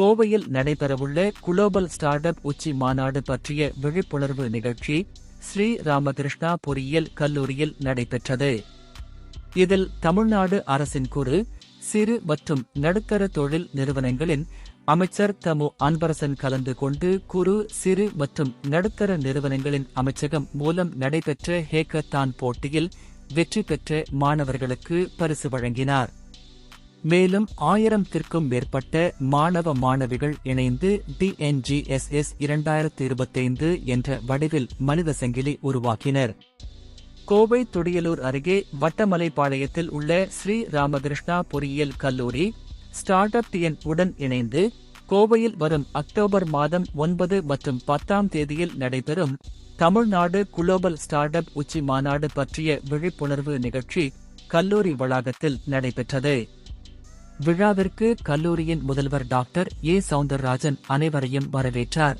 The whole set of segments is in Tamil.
கோவையில் நடைபெறவுள்ள குளோபல் ஸ்டார்ட் அப் உச்சி மாநாடு பற்றிய விழிப்புணர்வு நிகழ்ச்சி ஸ்ரீ ராமகிருஷ்ணா பொறியியல் கல்லூரியில் நடைபெற்றது. இதில் தமிழ்நாடு அரசின் குறு சிறு மற்றும் நடுத்தர தொழில் நிறுவனங்களின் அமைச்சர் தமு அன்பரசன் கலந்து கொண்டு குறு சிறு மற்றும் நடுத்தர நிறுவனங்களின் அமைச்சகம் மூலம் நடைபெற்ற ஹேக்கத்தான் போட்டியில் வெற்றி பெற்ற மாணவர்களுக்கு பரிசு வழங்கினார். மேலும் ஆயிரத்திற்கும் மேற்பட்ட மாணவ மாணவிகள் இணைந்து டிஎன்ஜிஎஸ்எஸ் இரண்டாயிரத்து இருபத்தைந்து என்ற வடிவில் மனித சங்கிலி உருவாக்கினர். கோவை துடியலூர் அருகே வட்டமலைப்பாளையத்தில் உள்ள ஸ்ரீ ராமகிருஷ்ணா பொறியியல் கல்லூரி ஸ்டார்ட் அப் டிஎன் உடன் இணைந்து கோவையில் வரும் அக்டோபர் மாதம் ஒன்பது மற்றும் பத்தாம் தேதியில் நடைபெறும் தமிழ்நாடு குளோபல் ஸ்டார்ட் அப் உச்சி மாநாடு பற்றிய விழிப்புணர்வு நிகழ்ச்சி கல்லூரி வளாகத்தில் நடைபெற்றது. விழாவிற்கு கல்லூரியின் முதல்வர் டாக்டர் ஏ. சவுந்தரராஜன் அனைவரையும் வரவேற்றார்.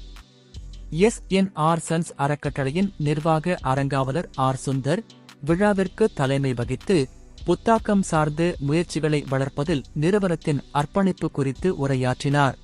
எஸ். என். ஆர். சன்ஸ் அறக்கட்டளையின் நிர்வாக அரங்காவலர் ஆர். சுந்தர் விழாவிற்கு தலைமை வகித்து புத்தாக்கம் சார்ந்து முயற்சிகளை வளர்ப்பதில் நிறுவனத்தின் அர்ப்பணிப்பு குறித்து உரையாற்றினார்.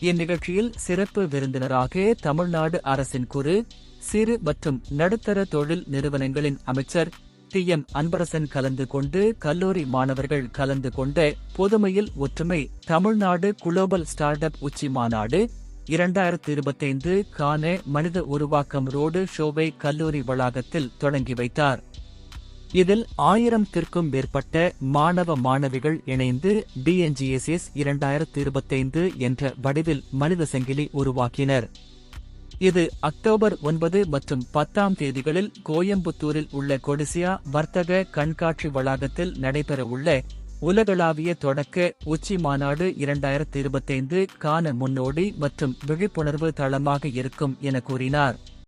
இந்நிகழ்ச்சியில் சிறப்பு விருந்தினராக தமிழ்நாடு அரசின் குறு சிறு மற்றும் நடுத்தர தொழில் நிறுவனங்களின் அமைச்சர் டி எம் அன்பரசன் கலந்து கொண்டு கல்லூரி மாணவர்கள் கலந்து கொண்ட பொதுமையில் ஒற்றுமை தமிழ்நாடு குளோபல் ஸ்டார்ட் அப் உச்சி மாநாடு இரண்டாயிரத்து இருபத்தைந்து கான மனித உருவாக்கம் ரோடு ஷோவை கல்லூரி வளாகத்தில் தொடங்கி வைத்தார். இதில் ஆயிரத்திற்கும் மேற்பட்ட மாணவ மாணவிகள் இணைந்து டிஎன்ஜிஎஸ்எஸ் இரண்டாயிரத்து இருபத்தைந்து என்ற வடிவில் மனித சங்கிலி உருவாக்கினர். இது அக்டோபர் ஒன்பது மற்றும் பத்தாம் தேதிகளில் கோயம்புத்தூரில் உள்ள கொடிசியா வர்த்தக கண்காட்சி வளாகத்தில் நடைபெறவுள்ள உலகளாவிய தொடக்க உச்சி மாநாடு இரண்டாயிரத்து இருபத்தைந்து கான முன்னோடி மற்றும் விழிப்புணர்வு தளமாக இருக்கும் என கூறினார்.